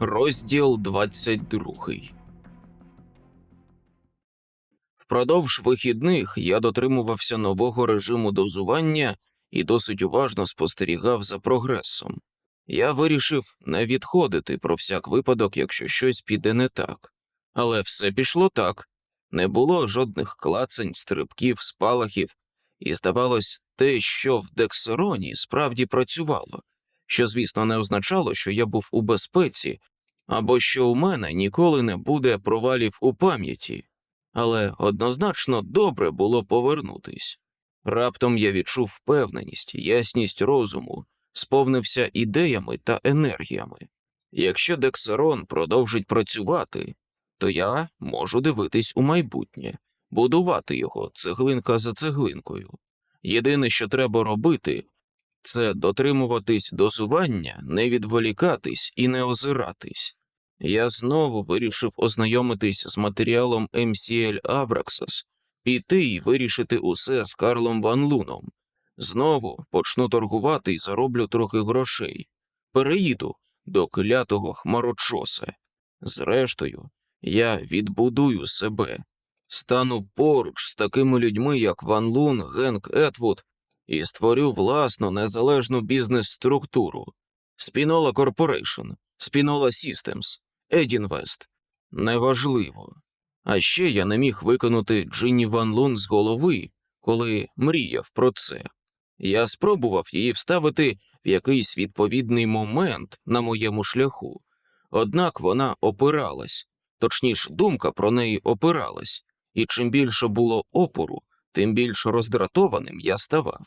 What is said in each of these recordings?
Розділ 22 Впродовж вихідних я дотримувався нового режиму дозування і досить уважно спостерігав за прогресом. Я вирішив не відходити про всяк випадок, якщо щось піде не так. Але все пішло так. Не було жодних клацань, стрибків, спалахів, і, здавалось, те, що в Дексероні справді працювало, що, звісно, не означало, що я був у безпеці, або що у мене ніколи не буде провалів у пам'яті, але однозначно добре було повернутись. Раптом я відчув впевненість, ясність розуму, сповнився ідеями та енергіями. Якщо Дексерон продовжить працювати, то я можу дивитись у майбутнє, будувати його цеглинка за цеглинкою. Єдине, що треба робити, це дотримуватись дозування, не відволікатись і не озиратись. Я знову вирішив ознайомитись з матеріалом MCL Abraxas, піти і вирішити усе з Карлом Ван Луном. Знову почну торгувати і зароблю трохи грошей. Переїду до клятого хмарочоса. Зрештою, я відбудую себе, стану поруч з такими людьми, як Ван Лун, Генк Етвуд, і створю власну незалежну бізнес-структуру. Spinola Corporation, Spinola Systems, Едінвест. Неважливо. А ще я не міг виконати Джинні Ван Лун з голови, коли мріяв про це. Я спробував її вставити в якийсь відповідний момент на моєму шляху, однак вона опиралась, точніше, думка про неї опиралась, і чим більше було опору, тим більш роздратованим я ставав.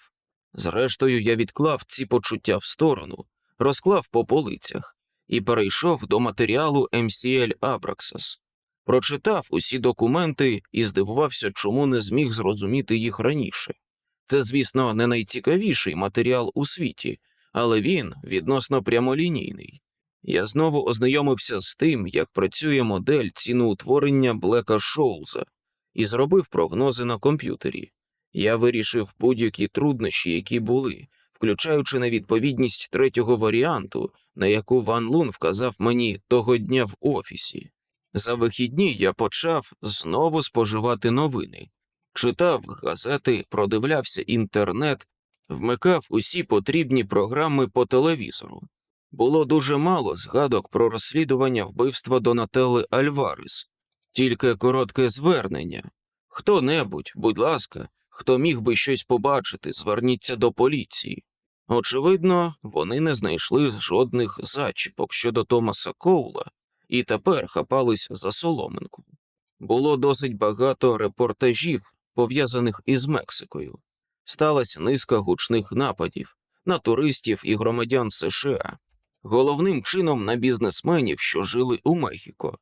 Зрештою, я відклав ці почуття в сторону, розклав по полицях і перейшов до матеріалу MCL Abraxas. Прочитав усі документи і здивувався, чому не зміг зрозуміти їх раніше. Це, звісно, не найцікавіший матеріал у світі, але він відносно прямолінійний. Я знову ознайомився з тим, як працює модель ціноутворення Блека Шоулза, і зробив прогнози на комп'ютері. Я вирішив будь-які труднощі, які були, включаючи невідповідність третього варіанту, на яку Ван Лун вказав мені того дня в офісі. За вихідні я почав знову споживати новини, читав газети, продивлявся інтернет, вмикав усі потрібні програми по телевізору. Було дуже мало згадок про розслідування вбивства Донателли Альварес, тільки коротке звернення. Хто небудь, будь ласка, хто міг би щось побачити, зверніться до поліції. Очевидно, вони не знайшли жодних зачіпок щодо Томаса Коула і тепер хапались за соломинку. Було досить багато репортажів, пов'язаних із Мексикою. Сталася низка гучних нападів на туристів і громадян США, головним чином на бізнесменів, що жили у Мехіко.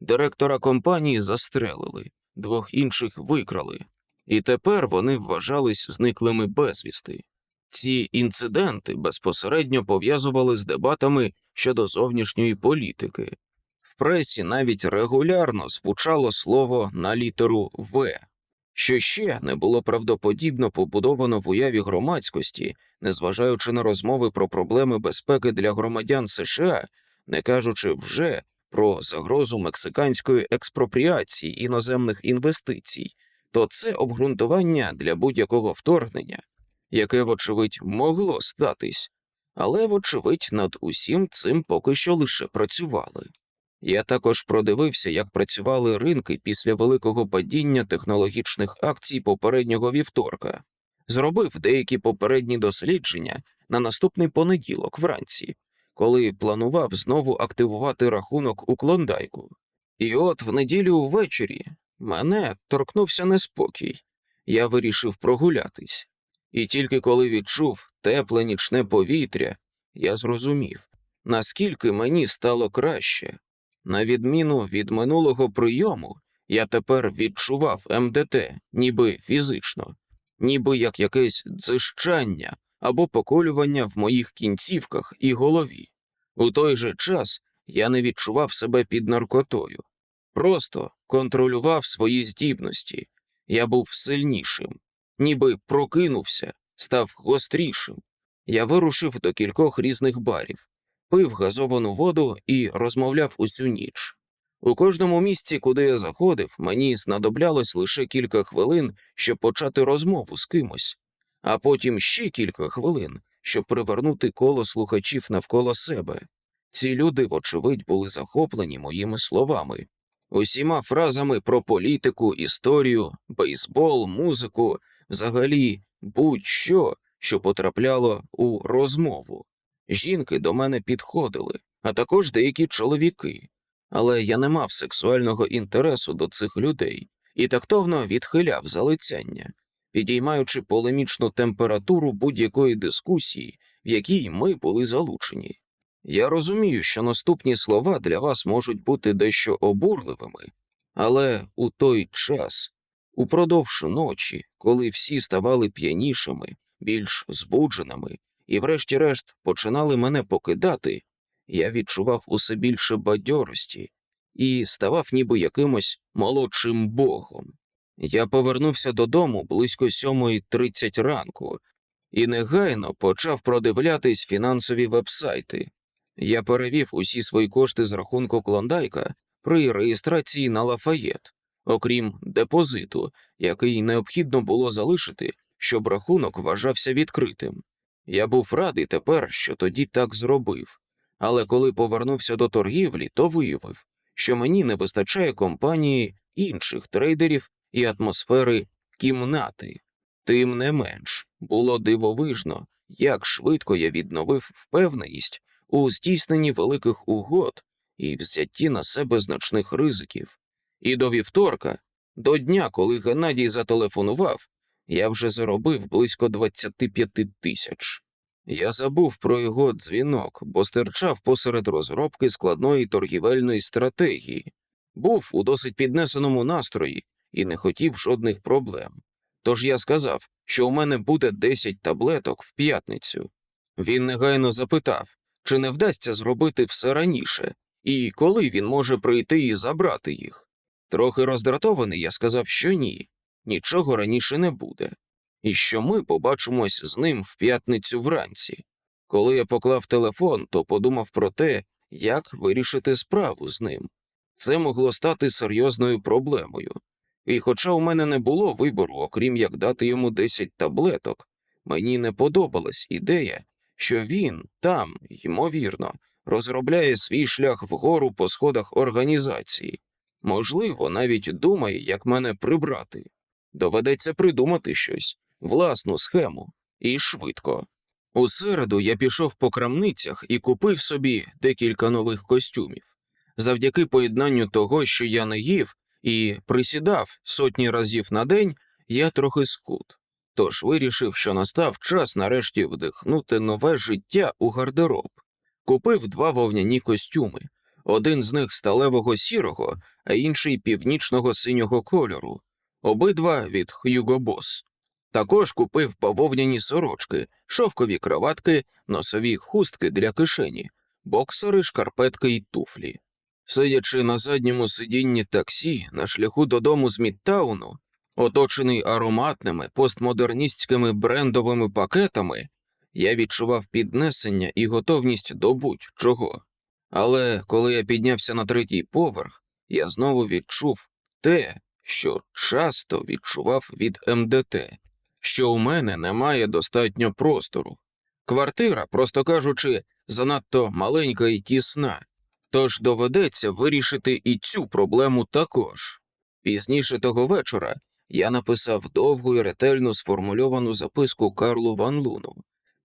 Директора компанії застрелили, двох інших викрали, і тепер вони вважались зниклими безвісти. Ці інциденти безпосередньо пов'язували з дебатами щодо зовнішньої політики. В пресі навіть регулярно звучало слово на літеру В, що ще не було правдоподібно побудовано в уяві громадськості, незважаючи на розмови про проблеми безпеки для громадян США, не кажучи вже про загрозу мексиканської експропріації іноземних інвестицій, то це обґрунтування для будь-якого вторгнення яке, вочевидь, могло статись, але, вочевидь, над усім цим поки що лише працювали. Я також продивився, як працювали ринки після великого падіння технологічних акцій попереднього вівторка, зробив деякі попередні дослідження на наступний понеділок вранці, коли планував знову активувати рахунок у клондайку. І от в неділю ввечері мене торкнувся неспокій, я вирішив прогулятись. І тільки коли відчув тепле нічне повітря, я зрозумів, наскільки мені стало краще. На відміну від минулого прийому, я тепер відчував МДТ, ніби фізично, ніби як якесь дзищання або поколювання в моїх кінцівках і голові. У той же час я не відчував себе під наркотою, просто контролював свої здібності, я був сильнішим ніби прокинувся, став гострішим. Я вирушив до кількох різних барів, пив газовану воду і розмовляв усю ніч. У кожному місці, куди я заходив, мені знадоблялось лише кілька хвилин, щоб почати розмову з кимось, а потім ще кілька хвилин, щоб привернути коло слухачів навколо себе. Ці люди, вочевидь, були захоплені моїми словами, усіма фразами про політику, історію, бейсбол, музику, взагалі будь-що, що потрапляло у розмову. Жінки до мене підходили, а також деякі чоловіки, але я не мав сексуального інтересу до цих людей і тактовно відхиляв залицяння, підіймаючи полемічну температуру будь-якої дискусії, в якій ми були залучені. Я розумію, що наступні слова для вас можуть бути дещо обурливими, але у той час, упродовж ночі, коли всі ставали п'янішими, більш збудженими і, врешті-решт, починали мене покидати, я відчував усе більше бадьорості і ставав ніби якимось молодшим богом. Я повернувся додому близько 7.30 ранку і негайно почав продивлятись фінансові вебсайти. Я перевів усі свої кошти з рахунку Клондайка при реєстрації на Лафаєт, окрім депозиту, який необхідно було залишити, щоб рахунок вважався відкритим. Я був радий тепер, що тоді так зробив, але коли повернувся до торгівлі, то виявив, що мені не вистачає компанії інших трейдерів і атмосфери кімнати. Тим не менш, було дивовижно, як швидко я відновив впевненість у здійсненні великих угод і взятті на себе значних ризиків. І до вівторка, до дня, коли Геннадій зателефонував, я вже заробив близько 25 тисяч. Я забув про його дзвінок, бо стирчав посеред розробки складної торгівельної стратегії, був у досить піднесеному настрої і не хотів жодних проблем. Тож я сказав, що у мене буде 10 таблеток в п'ятницю. Він негайно запитав, чи не вдасться зробити все раніше, і коли він може прийти і забрати їх. Трохи роздратований, я сказав, що ні, нічого раніше не буде, і що ми побачимось з ним в п'ятницю вранці. Коли я поклав телефон, то подумав про те, як вирішити справу з ним. Це могло стати серйозною проблемою. І хоча у мене не було вибору, окрім як дати йому 10 таблеток, мені не подобалась ідея, що він там, ймовірно, розробляє свій шлях вгору по сходах організації, можливо, навіть думає, як мене прибрати. Доведеться придумати щось, власну схему, і швидко. У середу я пішов по крамницях і купив собі декілька нових костюмів. Завдяки поєднанню того, що я не їв і присідав сотні разів на день, я трохи скут. Тож вирішив, що настав час нарешті вдихнути нове життя у гардероб. Купив два вовняні костюми, один з них сталевого сірого, а інший північного синього кольору, обидва від Hugo Boss. Також купив бавовняні сорочки, шовкові кроватки, носові хустки для кишені, боксери, шкарпетки й туфлі. Сидячи на задньому сидінні таксі на шляху додому з Мідтауну, оточений ароматними постмодерністськими брендовими пакетами, я відчував піднесення і готовність до будь-чого. Але коли я піднявся на третій поверх, я знову відчув те, що часто відчував від МДТ, що у мене немає достатньо простору. Квартира, просто кажучи, занадто маленька і тісна, тож доведеться вирішити і цю проблему також. Пізніше того вечора я написав довгу і ретельно сформульовану записку Карлу Ван Луну.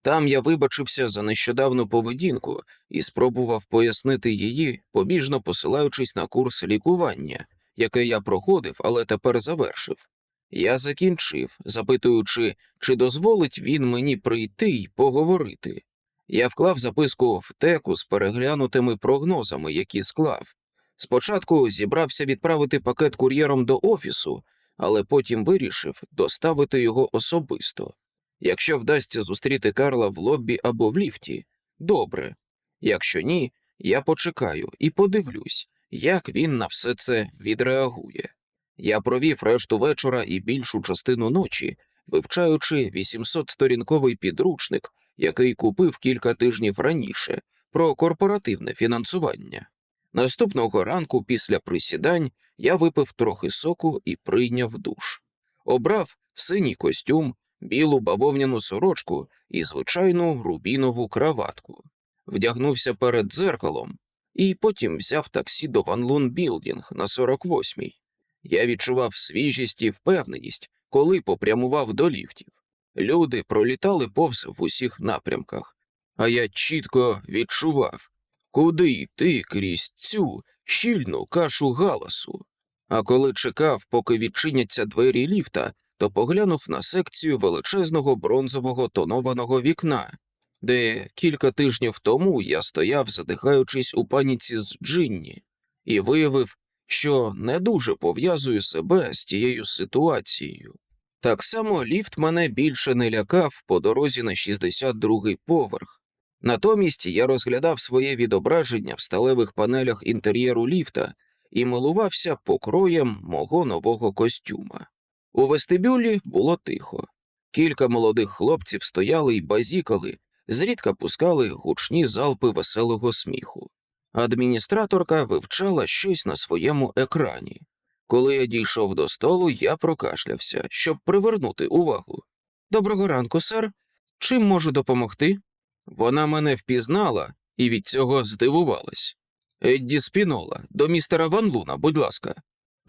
Там я вибачився за нещодавну поведінку і спробував пояснити її, побіжно посилаючись на курс лікування, який я проходив, але тепер завершив. Я закінчив, запитуючи, чи дозволить він мені прийти й поговорити. Я вклав записку в теку з переглянутими прогнозами, які склав. Спочатку зібрався відправити пакет кур'єром до офісу, але потім вирішив доставити його особисто. Якщо вдасться зустріти Карла в лоббі або в ліфті, добре. Якщо ні, я почекаю і подивлюсь, як він на все це відреагує. Я провів решту вечора і більшу частину ночі, вивчаючи 800-сторінковий підручник, який купив кілька тижнів раніше, про корпоративне фінансування. Наступного ранку після присідань я випив трохи соку і прийняв душ. Обрав синій костюм, білу бавовняну сорочку і звичайну рубінову краватку. Вдягнувся перед дзеркалом і потім взяв таксі до Ван Лун Білдінг на 48-й. Я відчував свіжість і впевненість, коли попрямував до ліфтів. Люди пролітали повз в усіх напрямках, а я чітко відчував, куди йти крізь цю щільну кашу галасу. А коли чекав, поки відчиняться двері ліфта, то поглянув на секцію величезного бронзового тонованого вікна, де кілька тижнів тому я стояв, задихаючись у паніці з Джинні, і виявив, що не дуже пов'язую себе з тією ситуацією. Так само ліфт мене більше не лякав по дорозі на 62-й поверх. Натомість я розглядав своє відображення в сталевих панелях інтер'єру ліфта і милувався покроєм мого нового костюма. У вестибюлі було тихо. Кілька молодих хлопців стояли й базікали, зрідка пускали гучні залпи веселого сміху. Адміністраторка вивчала щось на своєму екрані. Коли я дійшов до столу, я прокашлявся, щоб привернути увагу. Доброго ранку, сер. Чим можу допомогти? Вона мене впізнала і від цього здивувалась. Едді Спінола, до містера Ван Луна, будь ласка.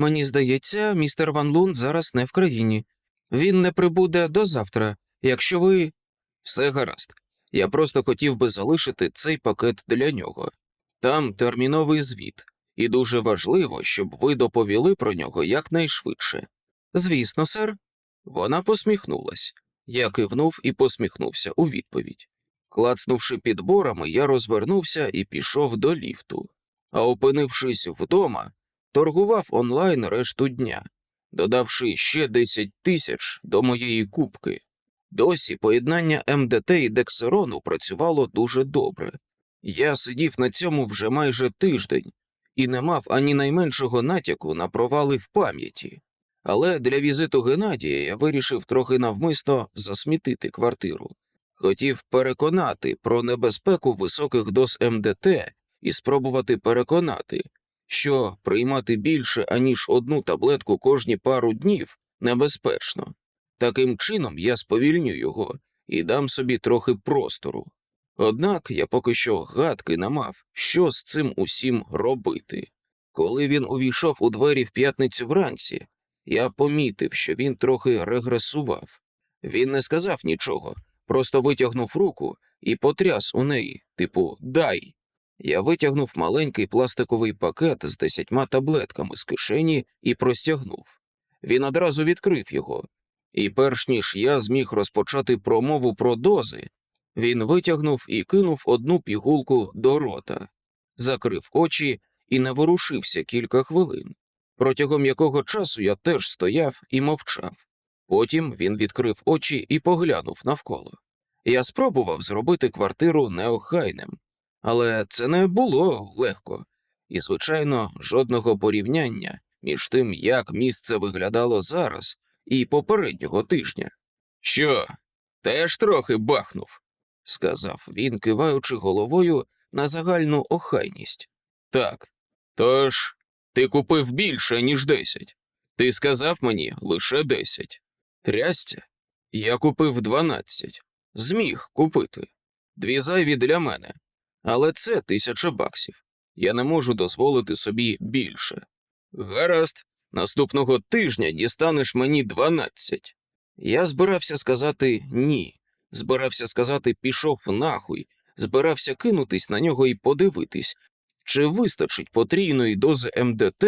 Мені здається, містер Ван Лун зараз не в країні. Він не прибуде до завтра, якщо ви. Все гаразд. Я просто хотів би залишити цей пакет для нього. Там терміновий звіт, і дуже важливо, щоб ви доповіли про нього якнайшвидше. Звісно, сер. Вона посміхнулась. Я кивнув і посміхнувся у відповідь. Клацнувши підборами, я розвернувся і пішов до ліфту, а опинившись вдома, торгував онлайн решту дня, додавши ще 10 тисяч до моєї кубки. Досі поєднання МДТ і Дексерону працювало дуже добре. Я сидів на цьому вже майже тиждень і не мав ані найменшого натяку на провали в пам'яті. Але для візиту Геннадія я вирішив трохи навмисно засмітити квартиру. Хотів переконати про небезпеку високих доз МДТ і спробувати переконати, що приймати більше аніж одну таблетку кожні пару днів небезпечно. Таким чином я сповільню його і дам собі трохи простору. Однак я поки що гадки не мав, що з цим усім робити. Коли він увійшов у двері в п'ятницю вранці, я помітив, що він трохи регресував. Він не сказав нічого, просто витягнув руку і потряс у неї, типу, дай. Я витягнув маленький пластиковий пакет з десятьма таблетками з кишені і простягнув. Він одразу відкрив його, і перш ніж я зміг розпочати промову про дози, він витягнув і кинув одну пігулку до рота, закрив очі і не ворушився кілька хвилин, протягом якого часу я теж стояв і мовчав. Потім він відкрив очі і поглянув навколо. Я спробував зробити квартиру неохайним, але це не було легко, і, звичайно, жодного порівняння між тим, як місце виглядало зараз і попереднього тижня. Що, теж трохи бахнув? сказав він, киваючи головою на загальну охайність. Так. Тож ти купив більше, ніж десять. Ти сказав мені лише десять. Трястя? Я купив дванадцять. Зміг купити. Дві зайві для мене. Але це тисяча баксів. Я не можу дозволити собі більше. Гаразд, наступного тижня дістанеш мені дванадцять. Я збирався сказати ні збирався сказати пішов нахуй, збирався кинутись на нього і подивитись, чи вистачить потрійної дози МДТ,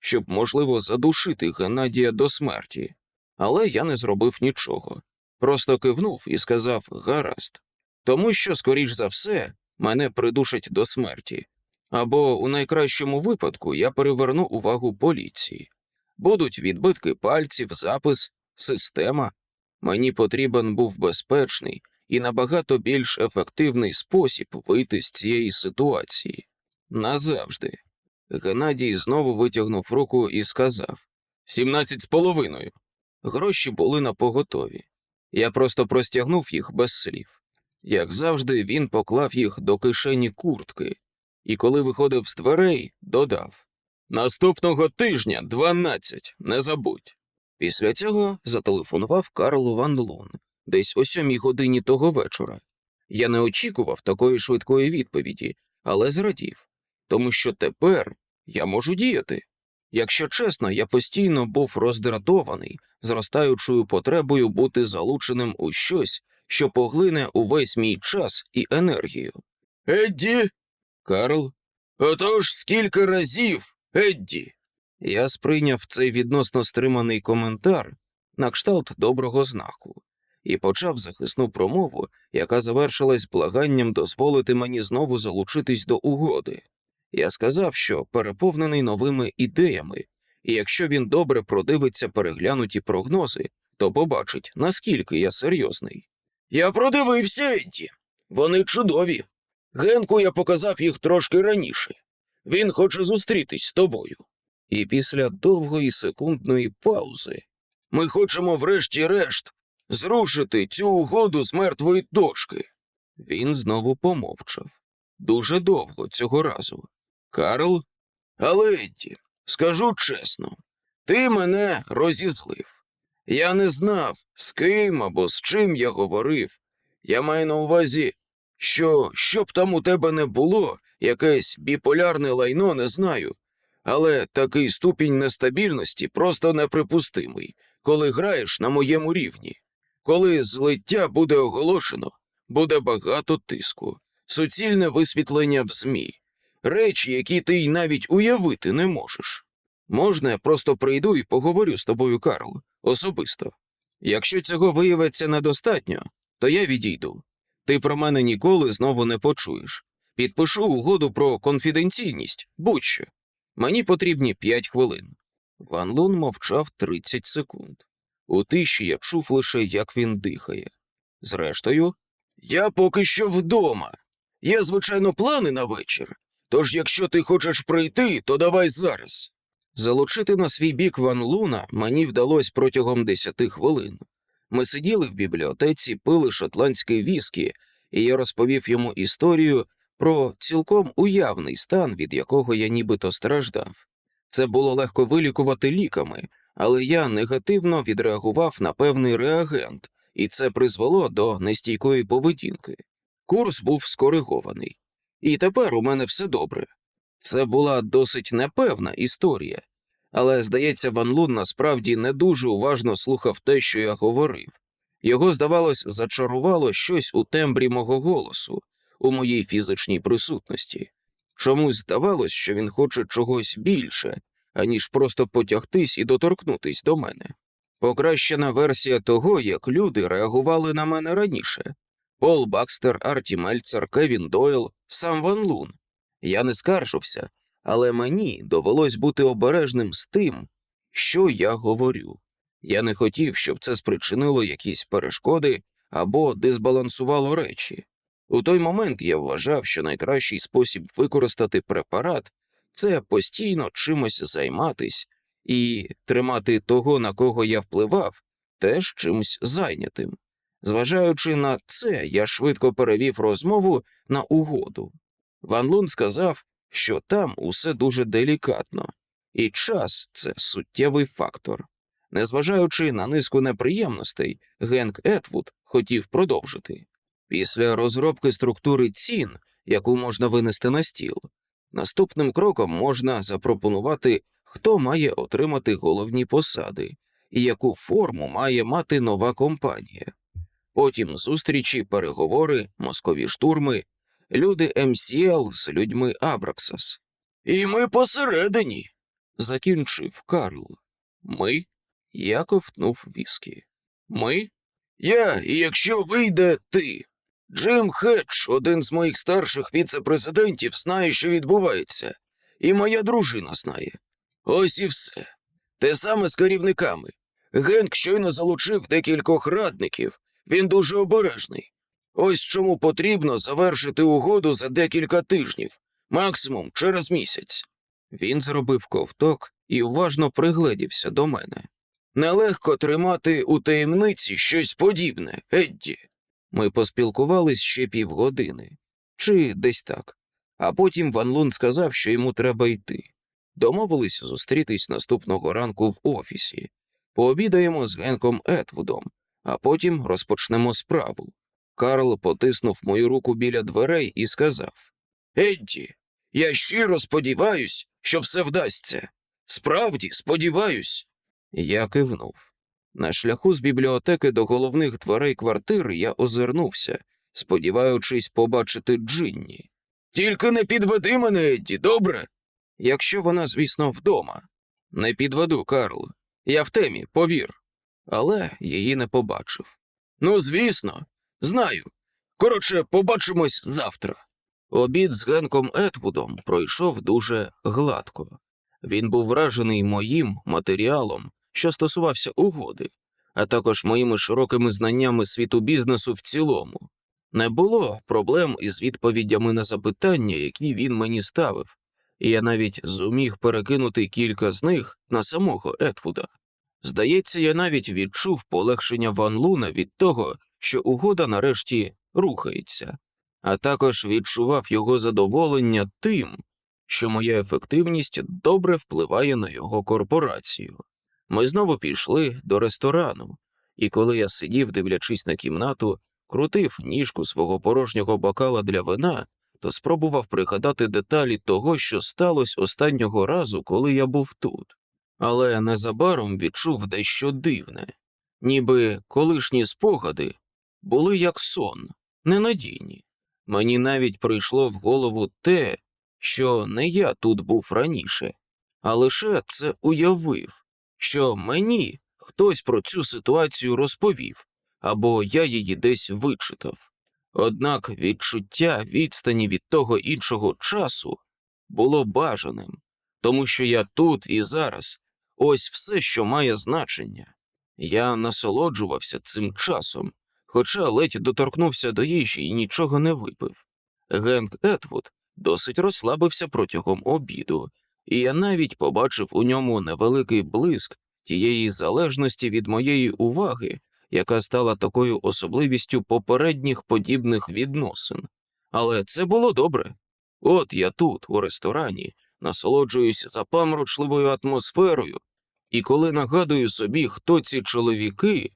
щоб, можливо, задушити Геннадія до смерті. Але я не зробив нічого. Просто кивнув і сказав гаразд, тому що, скоріш за все, мене придушать до смерті. Або у найкращому випадку я переверну увагу поліції. Будуть відбитки пальців, запис, система, Мені потрібен був безпечний і набагато більш ефективний спосіб вийти з цієї ситуації. Назавжди. Геннадій знову витягнув руку і сказав Сімнадцять з половиною. Гроші були на поготові. Я просто простягнув їх без слів. Як завжди, він поклав їх до кишені куртки, і коли виходив з дверей, додав Наступного тижня 12, не забудь. Після цього зателефонував Карл Ван Лун десь о сьомій годині того вечора. Я не очікував такої швидкої відповіді, але зрадів, тому що тепер я можу діяти. Якщо чесно, я постійно був роздратований зростаючою потребою бути залученим у щось, що поглине увесь мій час і енергію. Едді. Карл. Отож скільки разів, Едді. Я сприйняв цей відносно стриманий коментар на кшталт доброго знаку і почав захисну промову, яка завершилась благанням дозволити мені знову залучитись до угоди. Я сказав, що переповнений новими ідеями, і якщо він добре продивиться переглянуті прогнози, то побачить, наскільки я серйозний. Я продивився, Едді. Вони чудові. Генку я показав їх трошки раніше. Він хоче зустрітись з тобою. І після довгої секундної паузи ми хочемо, врешті-решт, зрушити цю угоду з мертвої точки. Він знову помовчав. Дуже довго цього разу. Карл, але Едді, скажу чесно, ти мене розізлив. Я не знав, з ким або з чим я говорив. Я маю на увазі, що що б там у тебе не було, якесь біполярне лайно, не знаю, але такий ступінь нестабільності просто неприпустимий, коли граєш на моєму рівні. Коли злиття буде оголошено, буде багато тиску, суцільне висвітлення в ЗМІ, речі, які ти й навіть уявити не можеш. Можна я просто прийду і поговорю з тобою, Карл, особисто. Якщо цього виявиться недостатньо, то я відійду. Ти про мене ніколи знову не почуєш. Підпишу угоду про конфіденційність, будь-що. Мені потрібні п'ять хвилин. Ван Лун мовчав 30 секунд. У тиші я чув лише, як він дихає. Зрештою, я поки що вдома. Є, звичайно, плани на вечір. Тож, якщо ти хочеш прийти, то давай зараз. Залучити на свій бік Ван Луна мені вдалося протягом десяти хвилин. Ми сиділи в бібліотеці, пили шотландське віскі, і я розповів йому історію про цілком уявний стан, від якого я нібито страждав. Це було легко вилікувати ліками, але я негативно відреагував на певний реагент, і це призвело до нестійкої поведінки. Курс був скоригований. І тепер у мене все добре. Це була досить непевна історія, але, здається, Ван Лун насправді не дуже уважно слухав те, що я говорив. Його, здавалось, зачарувало щось у тембрі мого голосу, у моїй фізичній присутності. Чомусь здавалось, що він хоче чогось більше, аніж просто потягтись і доторкнутись до мене. Покращена версія того, як люди реагували на мене раніше. Пол Бакстер, Арті Мельцер, Кевін Дойл, сам Ван Лун. Я не скаржився, але мені довелось бути обережним з тим, що я говорю. Я не хотів, щоб це спричинило якісь перешкоди або дисбалансувало речі. У той момент я вважав, що найкращий спосіб використати препарат це постійно чимось займатись і тримати того, на кого я впливав, теж чимось зайнятим. Зважаючи на це, я швидко перевів розмову на угоду. Ван Лун сказав, що там усе дуже делікатно, і час це суттєвий фактор. Незважаючи на низку неприємностей, Генк Етвуд хотів продовжити. Після розробки структури цін, яку можна винести на стіл, наступним кроком можна запропонувати, хто має отримати головні посади і яку форму має мати нова компанія. Потім зустрічі, переговори, мозкові штурми, люди МСЛ з людьми Абраксас. І ми посередині, закінчив Карл. Ми? Я ковтнув віскі. Ми? Я, і якщо вийде ти. Джим Хедж, один з моїх старших віце-президентів, знає, що відбувається, і моя дружина знає. Ось і все. Те саме з керівниками. Генк щойно залучив декількох радників, він дуже обережний. Ось чому потрібно завершити угоду за декілька тижнів, максимум через місяць. Він зробив ковток і уважно пригледівся до мене. Нелегко тримати у таємниці щось подібне, Едді. Ми поспілкувались ще півгодини, чи десь так. А потім Ван Лун сказав, що йому треба йти. Домовились зустрітись наступного ранку в офісі. Пообідаємо з Генком Етвудом, а потім розпочнемо справу. Карл потиснув мою руку біля дверей і сказав: Едді, я щиро сподіваюсь, що все вдасться. Справді сподіваюсь. Я кивнув. На шляху з бібліотеки до головних дверей квартири я озирнувся, сподіваючись побачити Джинні. Тільки не підведи мене, Едді, добре? Якщо вона, звісно, вдома. Не підведу, Карл. Я в темі, повір. Але її не побачив. Ну, звісно, знаю. Коротше, побачимось завтра. Обід з Генком Етвудом пройшов дуже гладко. Він був вражений моїм матеріалом, що стосувався угоди, а також моїми широкими знаннями світу бізнесу в цілому. Не було проблем із відповідями на запитання, які він мені ставив, і я навіть зуміг перекинути кілька з них на самого Етвуда. Здається, я навіть відчув полегшення Ван Луна від того, що угода нарешті рухається, а також відчував його задоволення тим, що моя ефективність добре впливає на його корпорацію. Ми знову пішли до ресторану, і коли я сидів, дивлячись на кімнату, крутив ніжку свого порожнього бокала для вина, то спробував пригадати деталі того, що сталося останнього разу, коли я був тут. Але незабаром відчув дещо дивне, ніби колишні спогади були як сон, ненадійні. Мені навіть прийшло в голову те, що не я тут був раніше, а лише це уявив, що мені хтось про цю ситуацію розповів, або я її десь вичитав. Однак відчуття відстані від того іншого часу було бажаним, тому що я тут і зараз, ось все, що має значення. Я насолоджувався цим часом, хоча ледь доторкнувся до їжі і нічого не випив. Генк Етвуд досить розслабився протягом обіду, і я навіть побачив у ньому невеликий блиск тієї залежності від моєї уваги, яка стала такою особливістю попередніх подібних відносин. Але це було добре. От я тут, у ресторані, насолоджуюсь запаморочливою атмосферою, і коли нагадую собі, хто ці чоловіки,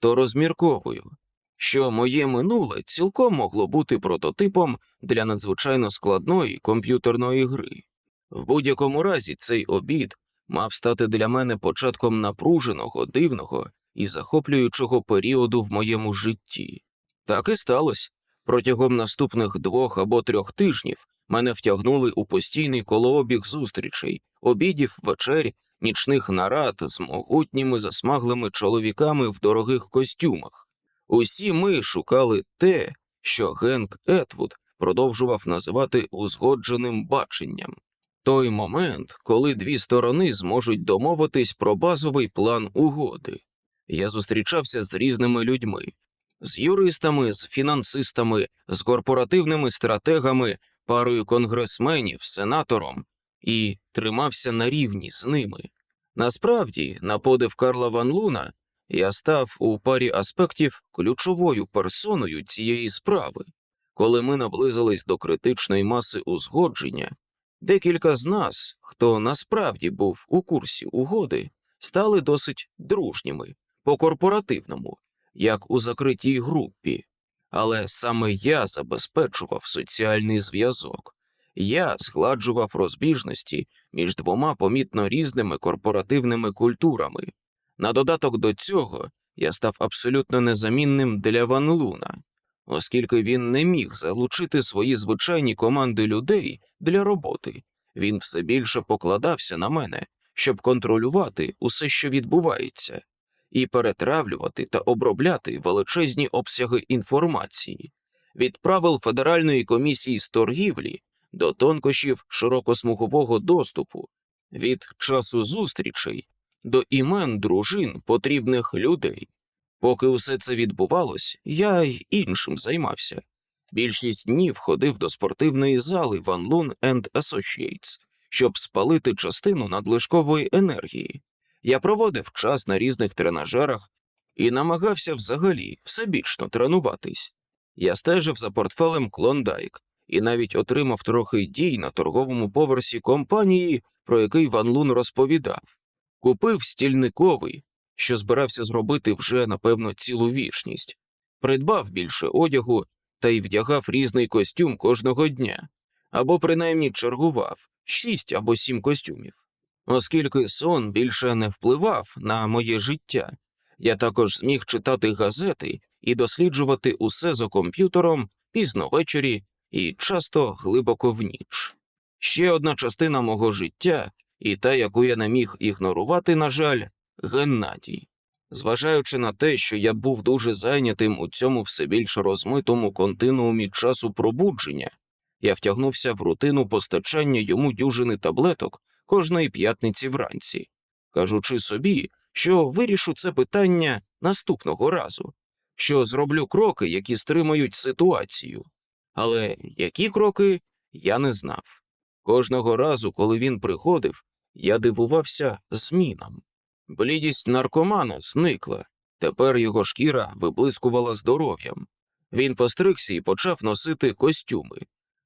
то розмірковую, що моє минуле цілком могло бути прототипом для надзвичайно складної комп'ютерної гри. В будь-якому разі цей обід мав стати для мене початком напруженого, дивного і захоплюючого періоду в моєму житті. Так і сталося. Протягом наступних двох або трьох тижнів мене втягнули у постійний колообіг зустрічей, обідів, вечер, нічних нарад з могутніми засмаглими чоловіками в дорогих костюмах. Усі ми шукали те, що Генк Етвуд продовжував називати узгодженим баченням. Той момент, коли дві сторони зможуть домовитись про базовий план угоди. Я зустрічався з різними людьми, з юристами, з фінансистами, з корпоративними стратегами, парою конгресменів, сенатором і тримався на рівні з ними. Насправді, на подив Карла Ван Луна, я став у парі аспектів ключовою персоною цієї справи. Коли ми наблизились до критичної маси узгодження, декілька з нас, хто насправді був у курсі угоди, стали досить дружніми по корпоративному, як у закритій групі, але саме я забезпечував соціальний зв'язок, я згладжував розбіжності між двома помітно різними корпоративними культурами. На додаток до цього я став абсолютно незамінним для Ван Луна, оскільки він не міг залучити свої звичайні команди людей для роботи, він все більше покладався на мене, щоб контролювати усе, що відбувається, і перетравлювати та обробляти величезні обсяги інформації. Від правил Федеральної комісії з торгівлі до тонкощів широкосмугового доступу, від часу зустрічей до імен дружин потрібних людей. Поки усе це відбувалось, я й іншим займався. Більшість днів ходив до спортивної зали Van Loon and Associates, щоб спалити частину надлишкової енергії. Я проводив час на різних тренажерах і намагався взагалі всебічно тренуватись. Я стежив за портфелем Клондайк і навіть отримав трохи дій на торговому поверсі компанії, про який Ван Лун розповідав. Купив стільниковий, що збирався зробити вже, напевно, цілу вічність, придбав більше одягу та й вдягав різний костюм кожного дня, або принаймні чергував шість або сім костюмів. Оскільки сон більше не впливав на моє життя, я також зміг читати газети і досліджувати усе за комп'ютером пізно ввечері і часто глибоко в ніч. Ще одна частина мого життя, і та, яку я не міг ігнорувати, на жаль, Геннадій. Зважаючи на те, що я був дуже зайнятим у цьому все більш розмитому континуумі часу пробудження, я втягнувся в рутину постачання йому дюжини таблеток кожної п'ятниці вранці, кажучи собі, що вирішу це питання наступного разу, що зроблю кроки, які стримають ситуацію. Але які кроки я не знав. Кожного разу, коли він приходив, я дивувався змінам. Блідість наркомана зникла, тепер його шкіра виблискувала здоров'ям. Він постригся і почав носити костюми,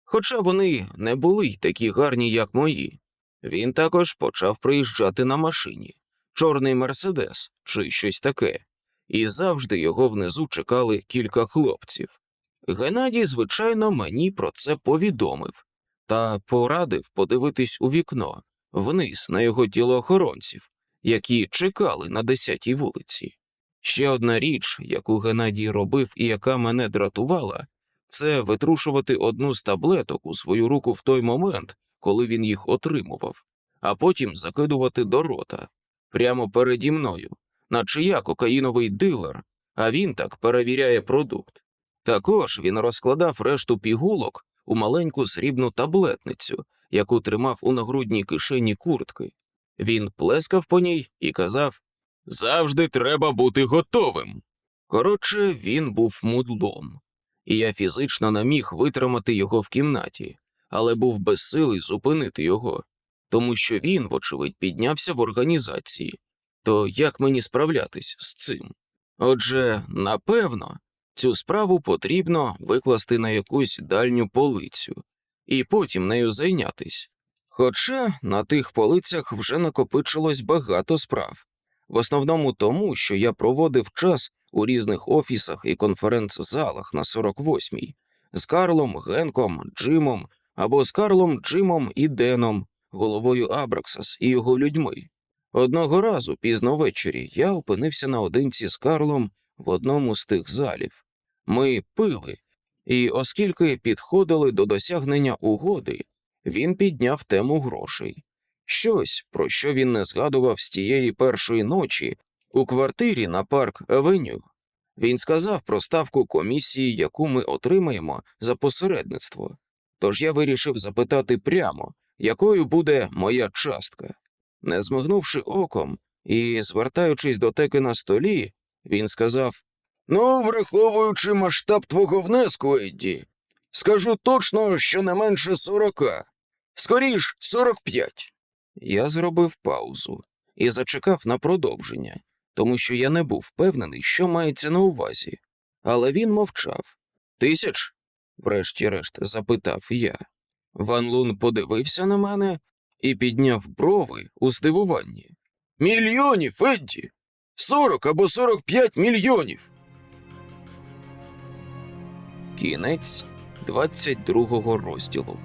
хоча вони не були й такі гарні, як мої. Він також почав приїжджати на машині, чорний мерседес чи щось таке, і завжди його внизу чекали кілька хлопців. Геннадій, звичайно, мені про це повідомив та порадив подивитись у вікно вниз на його тілоохоронців, які чекали на 10-й вулиці. Ще одна річ, яку Геннадій робив і яка мене дратувала, це витрушувати одну з таблеток у свою руку в той момент, коли він їх отримував, а потім закидувати до рота прямо переді мною, наче я кокаїновий дилер, а він так перевіряє продукт. Також він розкладав решту пігулок у маленьку срібну таблетницю, яку тримав у нагрудній кишені куртки. Він плескав по ній і казав Завжди треба бути готовим. Коротше, він був мудлом, і я фізично не міг витримати його в кімнаті, але був безсилий зупинити його, тому що він, вочевидь, піднявся в організації. То як мені справлятись з цим? Отже, напевно, цю справу потрібно викласти на якусь дальню полицю і потім нею зайнятись. Хоча на тих полицях вже накопичилось багато справ, в основному тому, що я проводив час у різних офісах і конференц-залах на 48-й з Карлом, Генком, Джимом або з Карлом, Джимом і Деном, головою Абраксас і його людьми. Одного разу пізно ввечері я опинився наодинці з Карлом в одному з тих залів. Ми пили, і оскільки підходили до досягнення угоди, він підняв тему грошей. Щось, про що він не згадував з тієї першої ночі у квартирі на парк Авеню. Він сказав про ставку комісії, яку ми отримаємо за посередництво. Тож я вирішив запитати прямо, якою буде моя частка. Не змигнувши оком і звертаючись до теки на столі, він сказав: Ну, враховуючи масштаб твого внеску, Едді, скажу точно, що не менше сорока, скоріш сорок п'ять. Я зробив паузу і зачекав на продовження, тому що я не був впевнений, що мається на увазі. Але він мовчав. Тисяч? врешті-решт запитав я. Ван Лун подивився на мене і підняв брови у здивуванні. Мільйонів, Едді! Сорок або сорок п'ять мільйонів. Кінець 22 розділу.